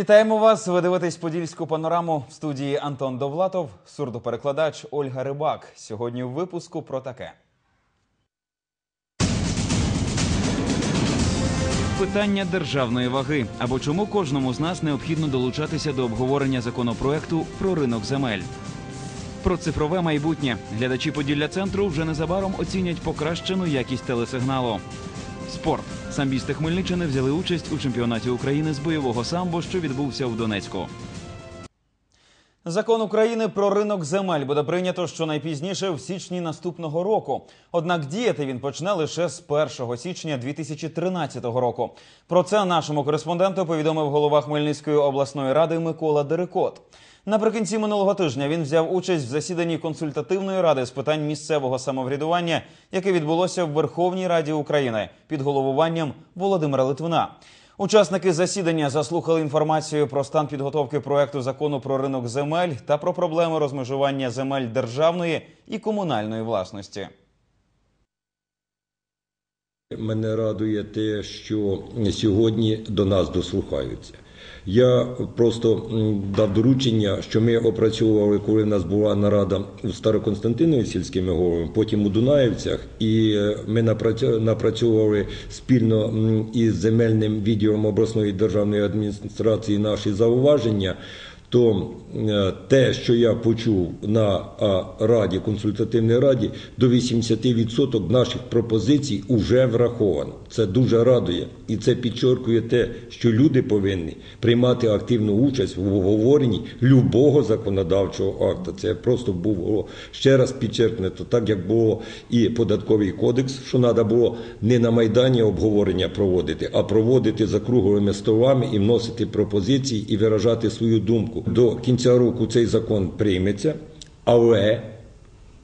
Вітаємо вас. Ви дивитесь подільську панораму в студії Антон Довлатов, сурдоперекладач Ольга Рибак. Сьогодні в випуску про таке. Питання державної ваги або чому кожному з нас необхідно долучатися до обговорення законопроекту про ринок земель. Про цифрове майбутнє глядачі Поділля центру вже незабаром оцінять покращену якість телесигналу. Спорт самбісти Хмельниччини взяли участь у чемпіонаті України з бойового самбо, що відбувся в Донецьку. Закон України про ринок земель буде прийнято щонайпізніше в січні наступного року. Однак діяти він почне лише з 1 січня 2013 року. Про це нашому кореспонденту повідомив голова Хмельницької обласної ради Микола Дерикот. Наприкінці минулого тижня він взяв участь в засіданні консультативної ради з питань місцевого самоврядування, яке відбулося в Верховній Раді України під головуванням Володимира Литвина. Учасники засідання заслухали інформацію про стан підготовки проекту закону про ринок земель та про проблеми розмежування земель державної і комунальної власності. Мене радує те, що сьогодні до нас дослухаються. Я просто дав доручення, що ми опрацьовували, коли в нас була нарада у Староконстантинові сільськими головами, потім у Дунаївцях, і е, ми напрацьо- напрацьовували спільно із земельним відділом обласної державної адміністрації наші зауваження. То е, те, що я почув на раді, консультативній раді, до 80% наших пропозицій вже враховано. Це дуже радує, і це підчоркує те, що люди повинні приймати активну участь в обговоренні любого законодавчого акту. Це просто було ще раз підчеркнуто, так як було і податковий кодекс, що треба було не на майдані обговорення проводити, а проводити за круглими столами і вносити пропозиції і виражати свою думку. До кінця року цей закон прийметься, але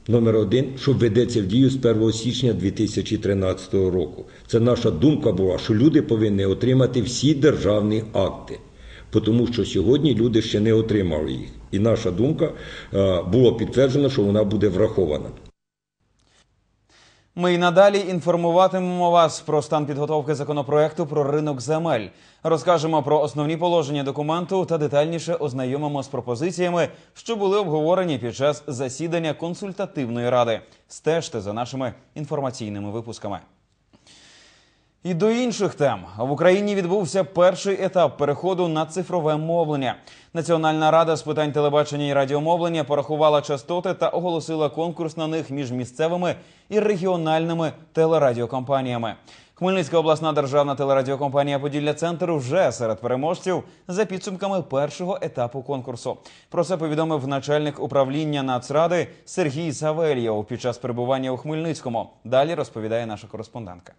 номер один, що введеться в дію з 1 січня 2013 року. Це наша думка була, що люди повинні отримати всі державні акти. Тому що сьогодні люди ще не отримали їх. І наша думка е, було підтверджено, що вона буде врахована. Ми й надалі інформуватимемо вас про стан підготовки законопроекту про ринок земель. Розкажемо про основні положення документу та детальніше ознайомимо з пропозиціями, що були обговорені під час засідання консультативної ради. Стежте за нашими інформаційними випусками. І до інших тем в Україні відбувся перший етап переходу на цифрове мовлення. Національна рада з питань телебачення і радіомовлення порахувала частоти та оголосила конкурс на них між місцевими і регіональними телерадіокомпаніями. Хмельницька обласна державна телерадіокомпанія Поділля Центр вже серед переможців за підсумками першого етапу конкурсу. Про це повідомив начальник управління Нацради Сергій Савельєв під час перебування у Хмельницькому. Далі розповідає наша кореспондентка.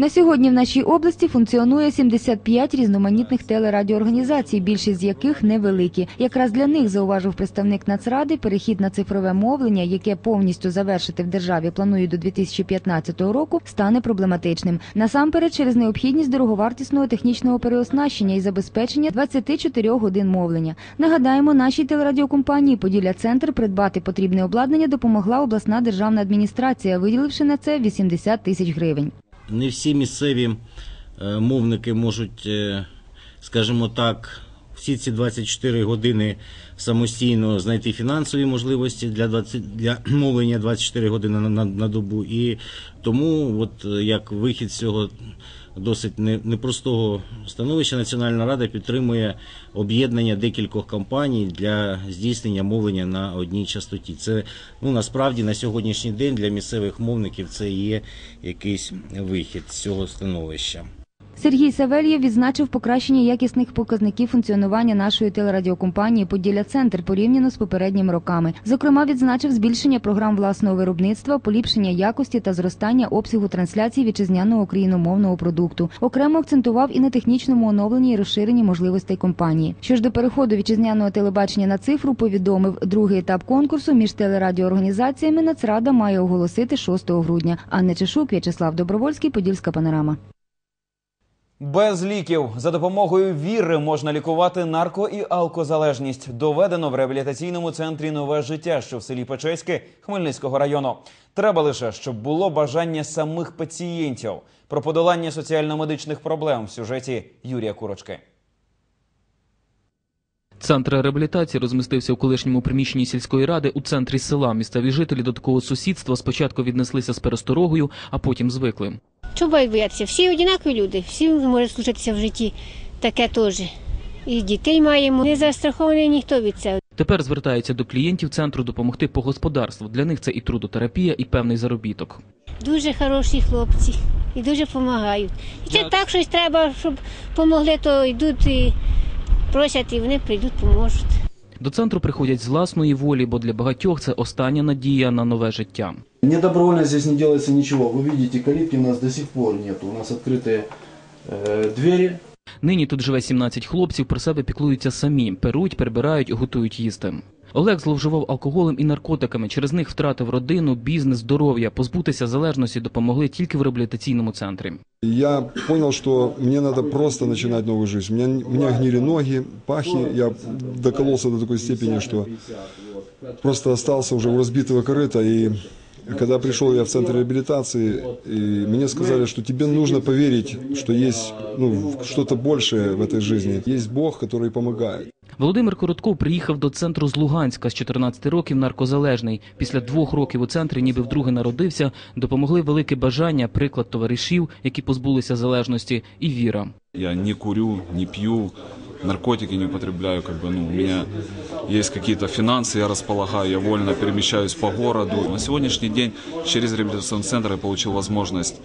На сьогодні в нашій області функціонує 75 різноманітних телерадіоорганізацій, більшість з яких невеликі. Якраз для них зауважив представник Нацради, перехід на цифрове мовлення, яке повністю завершити в державі планують до 2015 року, стане проблематичним. Насамперед, через необхідність дороговартісного технічного переоснащення і забезпечення 24 годин мовлення. Нагадаємо, нашій телерадіокомпанії Поділля Центр придбати потрібне обладнання допомогла обласна державна адміністрація, виділивши на це 80 тисяч гривень. Не всі місцеві е, мовники можуть, е, скажімо так, всі ці 24 години самостійно знайти фінансові можливості для 20, для мовлення 24 години на, на, на добу. І тому, от як вихід з цього досить непростого становища, Національна Рада підтримує об'єднання декількох компаній для здійснення мовлення на одній частоті. Це ну насправді на сьогоднішній день для місцевих мовників це є якийсь вихід з цього становища. Сергій Савельєв відзначив покращення якісних показників функціонування нашої телерадіокомпанії Поділля Центр порівняно з попередніми роками. Зокрема, відзначив збільшення програм власного виробництва, поліпшення якості та зростання обсягу трансляцій вітчизняного україномовного продукту. Окремо акцентував і на технічному оновленні і розширенні можливостей компанії. Що ж до переходу вітчизняного телебачення на цифру, повідомив другий етап конкурсу між телерадіоорганізаціями Нацрада має оголосити 6 грудня. Анна Чешук, В'ячеслав Добровольський, Подільська панорама. Без ліків за допомогою віри можна лікувати нарко і алкозалежність. Доведено в реабілітаційному центрі нове життя, що в селі Печеське Хмельницького району. Треба лише, щоб було бажання самих пацієнтів про подолання соціально-медичних проблем в сюжеті Юрія Курочки. Центр реабілітації розмістився у колишньому приміщенні сільської ради у центрі села. Місцеві жителі до такого сусідства спочатку віднеслися з пересторогою, а потім звикли. Чого боятися? Всі однакові люди, всі може случитися в житті таке теж. І дітей маємо. Не застрахований ніхто від цього. Тепер звертаються до клієнтів центру допомогти по господарству. Для них це і трудотерапія, і певний заробіток. Дуже хороші хлопці і дуже допомагають. І це так щось треба, щоб допомогли, то йдуть і просять, і вони прийдуть, поможуть. До центру приходять з власної волі, бо для багатьох це остання надія на нове життя. Не добровольно здесь не делается ничего. Вы видите, калитки у нас до сих пор нет. У нас открытые э, двери. Нині тут живе 17 хлопців, про себе піклуються самі, перуть, прибирають, готують їсти. Олег зловживав алкоголем і наркотиками. Через них втратив родину, бізнес, здоров'я. Позбутися залежності допомогли тільки в реабілітаційному центрі. Я понял, что мне надо просто начинать новую жизнь. У меня, у меня гнили ноги, пахи. Я докололся до такой степени, что просто остался уже у разбитого корыта. И когда пришел я в центр реабилитации, и мне сказали, что тебе нужно поверить, что есть ну, что-то большее в этой жизни. Есть Бог, который помогает. Володимир Коротков приїхав до центру з Луганська з 14 років наркозалежний. Після двох років у центрі, ніби вдруге народився, допомогли велике бажання, приклад товаришів, які позбулися залежності, і віра. Я не курю, не пью, наркотики не употребляю, как бы, ну, у меня есть какие-то финансы, я располагаю, я вольно перемещаюсь по городу. На сегодняшний день через реабилитационный центр я получил возможность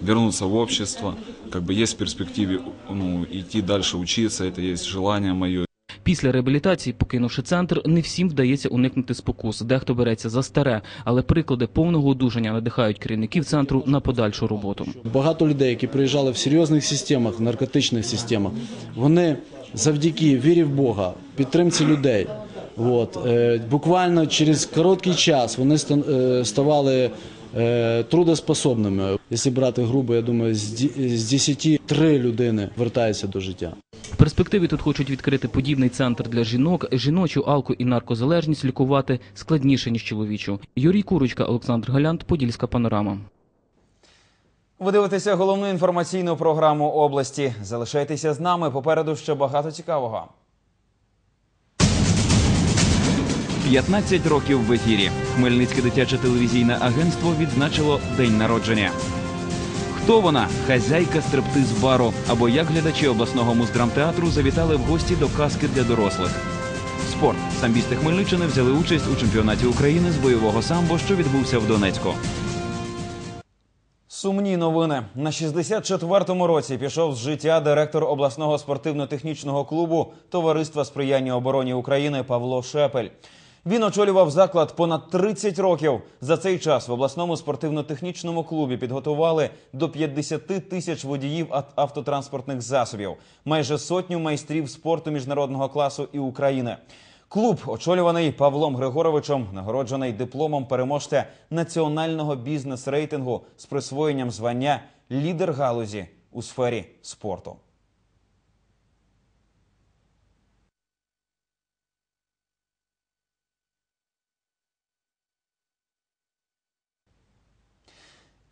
вернуться в общество, как бы есть в перспективе ну, идти дальше учиться, это есть желание мое. Після реабілітації, покинувши центр, не всім вдається уникнути спокус. Дехто береться за старе, але приклади повного одужання надихають керівників центру на подальшу роботу. Багато людей, які приїжджали в серйозних системах, наркотичних системах, вони завдяки вірі в Бога, підтримці людей. От, е, буквально через короткий час вони е, ставали трудоспособними. Якщо брати грубо, я думаю, з ді- 10 три людини вертаються до життя. В перспективі тут хочуть відкрити подібний центр для жінок. Жіночу алко і наркозалежність лікувати складніше ніж чоловічу. Юрій Курочка, Олександр Галянт, Подільська панорама. Ви дивитеся головну інформаційну програму області. Залишайтеся з нами. Попереду ще багато цікавого. 15 років в ефірі. Хмельницьке дитяче телевізійне агентство відзначило день народження. Хто вона? Хазяйка стриптиз бару. Або як глядачі обласного муздрамтеатру завітали в гості до казки для дорослих. Спорт. Самбісти Хмельниччини взяли участь у чемпіонаті України з бойового самбо, що відбувся в Донецьку. Сумні новини на 64-му році пішов з життя директор обласного спортивно-технічного клубу Товариства сприяння обороні України Павло Шепель. Він очолював заклад понад 30 років. За цей час в обласному спортивно-технічному клубі підготували до 50 тисяч водіїв ав- автотранспортних засобів, майже сотню майстрів спорту міжнародного класу і України. Клуб, очолюваний Павлом Григоровичем, нагороджений дипломом переможця національного бізнес-рейтингу з присвоєнням звання лідер галузі у сфері спорту.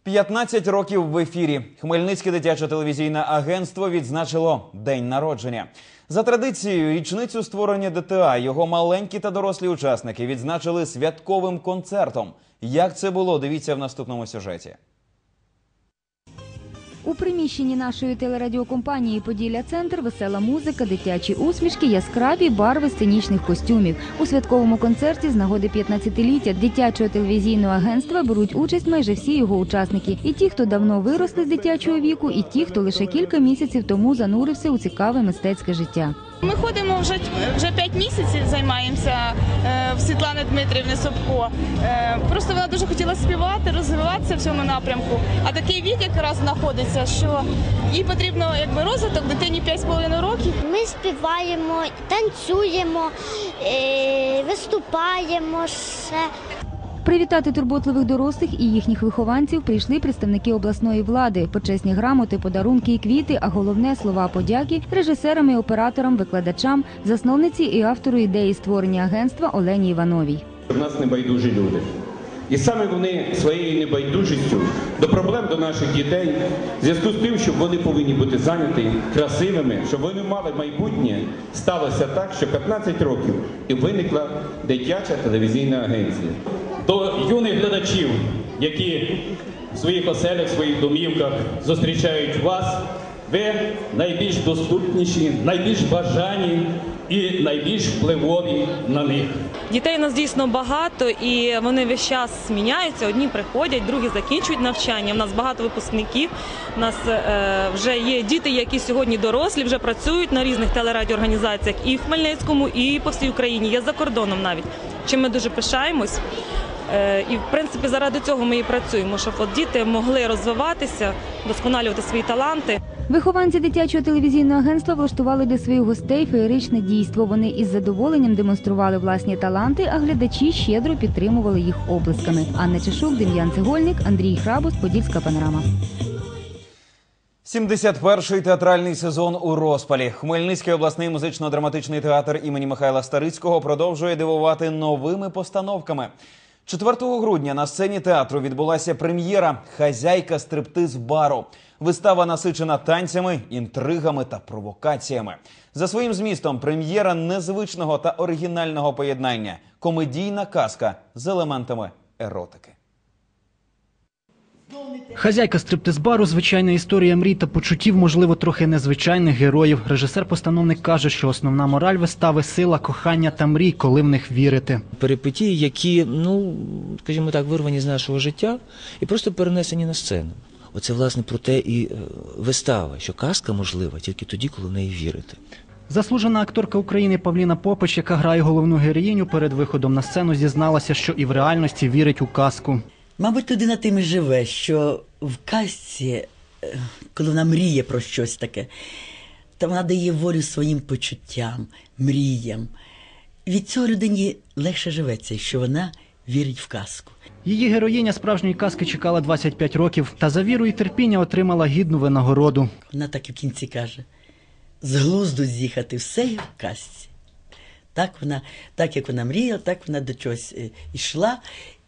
«15 років в ефірі. Хмельницьке дитяче телевізійне агентство відзначило день народження. За традицією, річницю створення ДТА його маленькі та дорослі учасники відзначили святковим концертом. Як це було, дивіться в наступному сюжеті. У приміщенні нашої телерадіокомпанії Поділля Центр весела музика, дитячі усмішки, яскраві барви сценічних костюмів. У святковому концерті з нагоди 15-ліття дитячого телевізійного агентства беруть участь майже всі його учасники. І ті, хто давно виросли з дитячого віку, і ті, хто лише кілька місяців тому занурився у цікаве мистецьке життя. Ми ходимо вже вже 5 місяців, займаємося е, в Світлани Дмитрівни Собко. Е, просто вона дуже хотіла співати, розвиватися в цьому напрямку. А такий вік якраз знаходиться, що їй потрібно якби розвиток дитині 5,5 років. Ми співаємо, танцюємо, е, виступаємо ще. Привітати турботливих дорослих і їхніх вихованців прийшли представники обласної влади, почесні грамоти, подарунки і квіти, а головне слова подяки режисерам і операторам, викладачам, засновниці і автору ідеї створення агентства Олені Івановій. У нас небайдужі люди. І саме вони своєю небайдужістю до проблем до наших дітей, в зв'язку з тим, що вони повинні бути зайняті красивими, щоб вони мали майбутнє, сталося так, що 15 років і виникла дитяча телевізійна агенція. До юних глядачів, які в своїх оселях, в своїх домівках зустрічають вас. Ви найбільш доступніші, найбільш бажані і найбільш впливові на них. Дітей у нас дійсно багато, і вони весь час зміняються. Одні приходять, другі закінчують навчання. У нас багато випускників. У нас е, вже є діти, які сьогодні дорослі, вже працюють на різних телерадіоорганізаціях і в Хмельницькому, і по всій Україні. Є за кордоном навіть. Чим ми дуже пишаємось. Е, І в принципі заради цього ми і працюємо, щоб от діти могли розвиватися, досконалювати свої таланти. Вихованці дитячого телевізійного агентства влаштували для своїх гостей феєричне дійство. Вони із задоволенням демонстрували власні таланти, а глядачі щедро підтримували їх оплесками. Анна Чешук, Дем'ян Цегольник, Андрій Храбус, Подільська панорама. 71-й театральний сезон у розпалі. Хмельницький обласний музично-драматичний театр імені Михайла Старицького продовжує дивувати новими постановками. 4 грудня на сцені театру відбулася прем'єра Хазяйка стриптиз бару. Вистава насичена танцями, інтригами та провокаціями. За своїм змістом, прем'єра незвичного та оригінального поєднання комедійна казка з елементами еротики. Хазяйка стриптиз-бару – звичайна історія мрій та почуттів, можливо, трохи незвичайних героїв. Режисер-постановник каже, що основна мораль вистави – сила, кохання та мрій, коли в них вірити. перипетії, які, ну, скажімо так, вирвані з нашого життя і просто перенесені на сцену. Оце, власне, про те і е, вистава, що казка можлива тільки тоді, коли в неї вірити. Заслужена акторка України Павліна Попич, яка грає головну героїню, перед виходом на сцену зізналася, що і в реальності вірить у казку. Мабуть, людина тим і живе, що в казці, е, коли вона мріє про щось таке, то вона дає волю своїм почуттям, мріям. Від цього людині легше живеться, що вона вірить в казку. Її героїня справжньої казки чекала 25 років та за віру і терпіння отримала гідну винагороду. Вона так і в кінці каже: з глузду з'їхати все є в казці. Так вона, так як вона мріяла, так вона до чогось е, йшла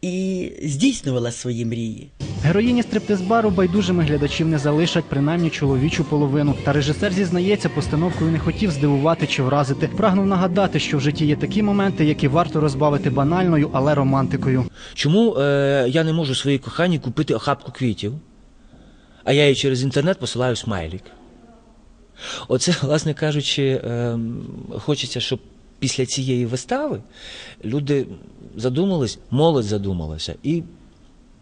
і здійснювала свої мрії. Героїні стриптиз-бару байдужими глядачів не залишать принаймні чоловічу половину. Та режисер зізнається, постановкою не хотів здивувати чи вразити. Прагнув нагадати, що в житті є такі моменти, які варто розбавити банальною, але романтикою. Чому е, я не можу своїй коханій купити охапку квітів, а я їй через інтернет посилаю смайлік? Оце, власне кажучи, е, хочеться, щоб після цієї вистави люди задумались, молодь задумалася і,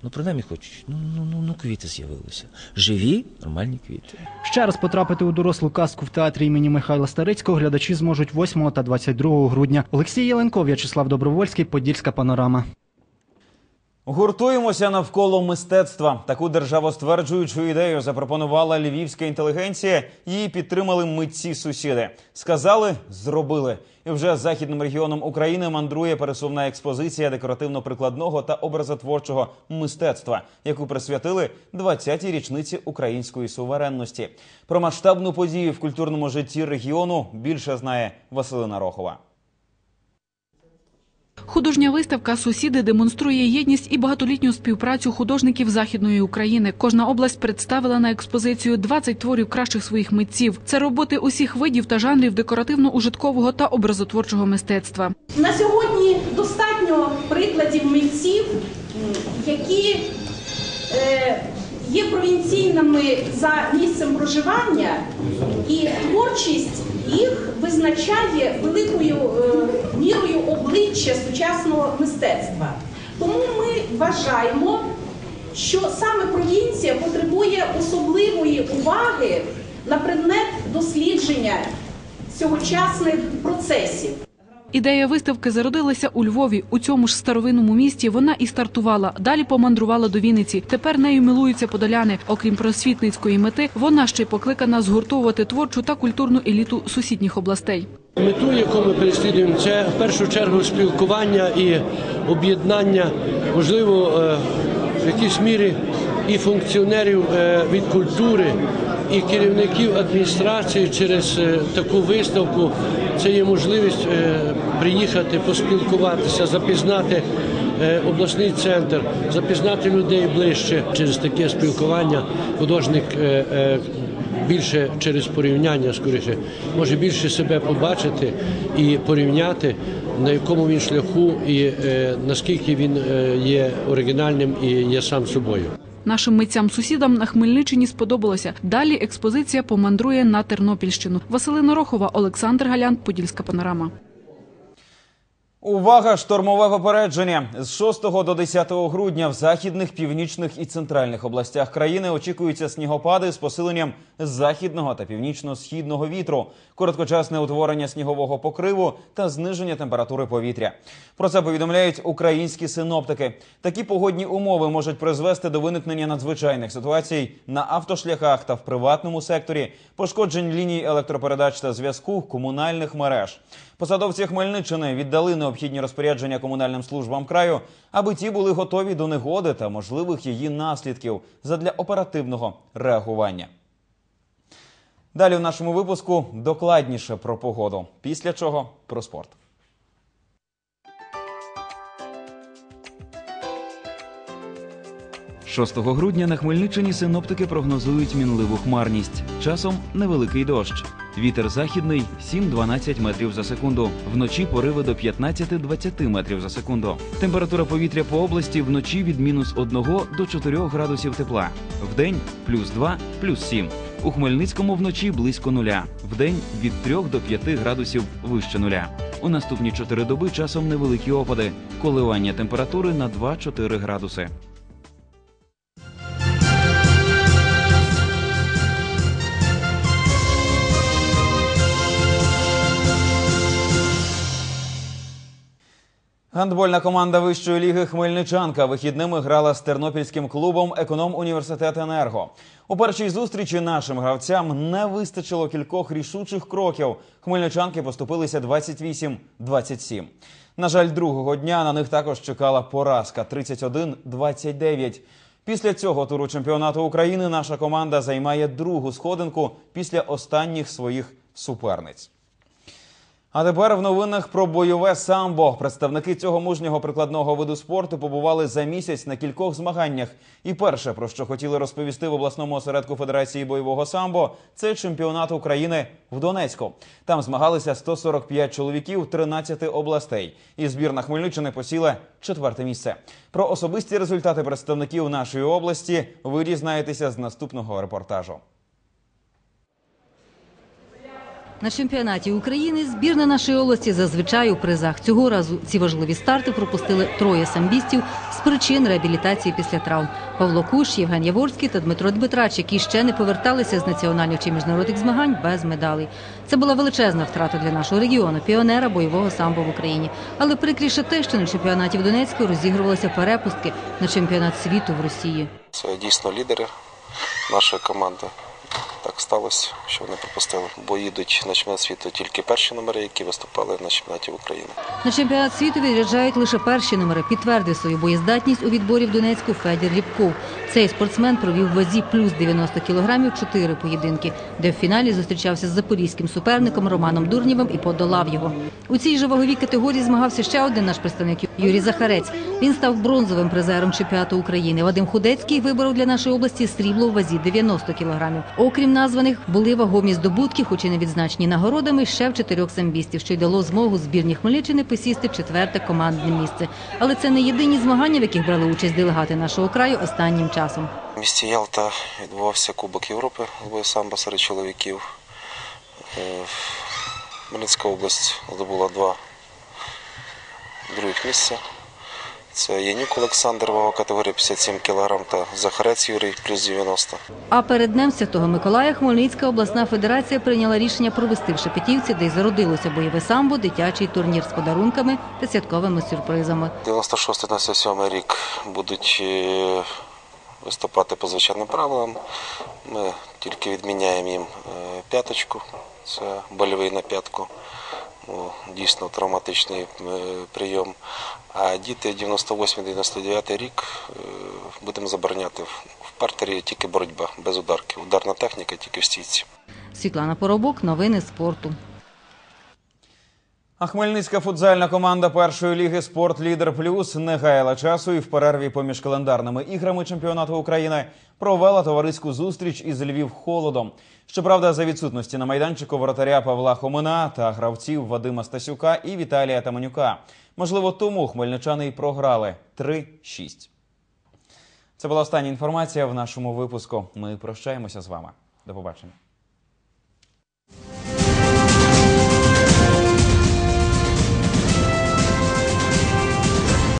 ну, принаймні, хочуть, ну, ну, ну, ну квіти з'явилися. Живі, нормальні квіти. Ще раз потрапити у дорослу казку в театрі імені Михайла Старицького глядачі зможуть 8 та 22 грудня. Олексій Єленко, В'ячеслав Добровольський, Подільська панорама. Гуртуємося навколо мистецтва. Таку державостверджуючу ідею запропонувала львівська інтелігенція. Її підтримали митці сусіди. Сказали, зробили. І вже західним регіоном України мандрує пересувна експозиція декоративно-прикладного та образотворчого мистецтва, яку присвятили 20-й річниці української суверенності. Про масштабну подію в культурному житті регіону більше знає Василина Рохова. Художня виставка Сусіди демонструє єдність і багатолітню співпрацю художників Західної України. Кожна область представила на експозицію 20 творів кращих своїх митців. Це роботи усіх видів та жанрів декоративно-ужиткового та образотворчого мистецтва. На сьогодні достатньо прикладів митців, які е, є провінційними за місцем проживання, і творчість їх визначає великою е, мірою обличчя сучасного мистецтва. Тому ми вважаємо, що саме провінція потребує особливої уваги на предмет дослідження сьогочасних процесів. Ідея виставки зародилася у Львові. У цьому ж старовинному місті вона і стартувала. Далі помандрувала до Вінниці. Тепер нею милуються подоляни. Окрім просвітницької мети, вона ще й покликана згуртовувати творчу та культурну еліту сусідніх областей. Мету, яку ми переслідуємо, це в першу чергу спілкування і об'єднання можливо, е, в якійсь мірі і функціонерів е, від культури, і керівників адміністрації через е, таку виставку. Це є можливість е, приїхати, поспілкуватися, запізнати е, обласний центр, запізнати людей ближче через таке спілкування. Художник більше через порівняння, скоріше, може більше себе побачити і порівняти, на якому він шляху, і е, наскільки він е, є оригінальним і є сам собою. Нашим митцям-сусідам на Хмельниччині сподобалося. Далі експозиція помандрує на Тернопільщину. Василина Рохова, Олександр Галян, Подільська панорама. Увага! Штормове попередження з 6 до 10 грудня в західних, північних і центральних областях країни очікуються снігопади з посиленням західного та північно-східного вітру, короткочасне утворення снігового покриву та зниження температури повітря. Про це повідомляють українські синоптики. Такі погодні умови можуть призвести до виникнення надзвичайних ситуацій на автошляхах та в приватному секторі, пошкоджень ліній електропередач та зв'язку комунальних мереж. Посадовці Хмельниччини віддали необхідні розпорядження комунальним службам краю, аби ті були готові до негоди та можливих її наслідків задля оперативного реагування. Далі в нашому випуску докладніше про погоду. Після чого про спорт. – 6 грудня на Хмельниччині синоптики прогнозують мінливу хмарність. Часом невеликий дощ. Вітер західний 7-12 метрів за секунду. Вночі пориви до 15-20 метрів за секунду. Температура повітря по області вночі від мінус 1 до 4 градусів тепла. Вдень плюс 2, плюс 7. У Хмельницькому вночі близько нуля. Вдень від 3 до 5 градусів вище нуля. У наступні 4 доби часом невеликі опади. Коливання температури на 2-4 градуси. Гандбольна команда вищої ліги Хмельничанка вихідними грала з тернопільським клубом Економ Університет Енерго. У першій зустрічі нашим гравцям не вистачило кількох рішучих кроків. Хмельничанки поступилися 28-27. На жаль, другого дня на них також чекала поразка 31-29. Після цього туру чемпіонату України наша команда займає другу сходинку після останніх своїх суперниць. А тепер в новинах про бойове самбо. Представники цього мужнього прикладного виду спорту побували за місяць на кількох змаганнях. І перше, про що хотіли розповісти в обласному осередку Федерації бойового самбо, це чемпіонат України в Донецьку. Там змагалися 145 чоловіків 13 областей. І збірна Хмельниччини посіла четверте місце. Про особисті результати представників нашої області ви дізнаєтеся з наступного репортажу. На чемпіонаті України збірна нашої області зазвичай у призах. Цього разу ці важливі старти пропустили троє самбістів з причин реабілітації після травм. Павло Куш, Євген Яворський та Дмитро Дмитрач, які ще не поверталися з національних чи міжнародних змагань без медалей. Це була величезна втрата для нашого регіону, піонера бойового самбо в Україні. Але прикріше те, що на чемпіонаті в Донецьку розігрувалися перепустки на чемпіонат світу в Росії. Це дійсно лідери нашої команди. Так сталося, що вони пропустили, бо їдуть на чемпіонат світу тільки перші номери, які виступали на чемпіонаті України. На чемпіонат світу відряджають лише перші номери. Підтвердив свою боєздатність у відборі в Донецьку Федір Рібков. Цей спортсмен провів в вазі плюс 90 кілограмів чотири поєдинки, де в фіналі зустрічався з запорізьким суперником Романом Дурнєвим і подолав його. У цій же ваговій категорії змагався ще один наш представник Юрій Захарець. Він став бронзовим призером чемпіонату України. Вадим Худецький виборов для нашої області срібло в вазі 90 кілограмів. Окрім названих, були вагомі здобутки, хоч і не відзначені нагородами, ще в чотирьох самбістів, що й дало змогу збірні Хмельниччини посісти четверте командне місце. Але це не єдині змагання, в яких брали участь делегати нашого краю останнім часом. В місті Ялта відбувався Кубок Європи бою самбо серед чоловіків. Е, Хмельницька область здобула два других місця. Це Янюк Олександр, вага категорія 57 кг та Захарець Юрій плюс 90. А перед днем Святого Миколая Хмельницька обласна федерація прийняла рішення провести в Шепетівці, де й зародилося бойове самбо, дитячий турнір з подарунками та святковими сюрпризами. 96-97 рік будуть е, виступати по звичайним правилам. Ми тільки відміняємо їм е, п'яточку, це больовий на п'ятку. Дійсно травматичний е, прийом. А діти 98-99 рік е, будемо забороняти в партері тільки боротьба, без ударки. Ударна техніка тільки в стійці. Світлана Поробок, новини спорту. А хмельницька футзальна команда першої ліги Спорт Лідер Плюс не гаяла часу і в перерві поміж календарними іграми чемпіонату України провела товариську зустріч із Львів холодом. Щоправда, за відсутності на майданчику воротаря Павла Хомина та гравців Вадима Стасюка і Віталія Таманюка. Можливо, тому хмельничани й програли 3-6. Це була остання інформація в нашому випуску. Ми прощаємося з вами. До побачення.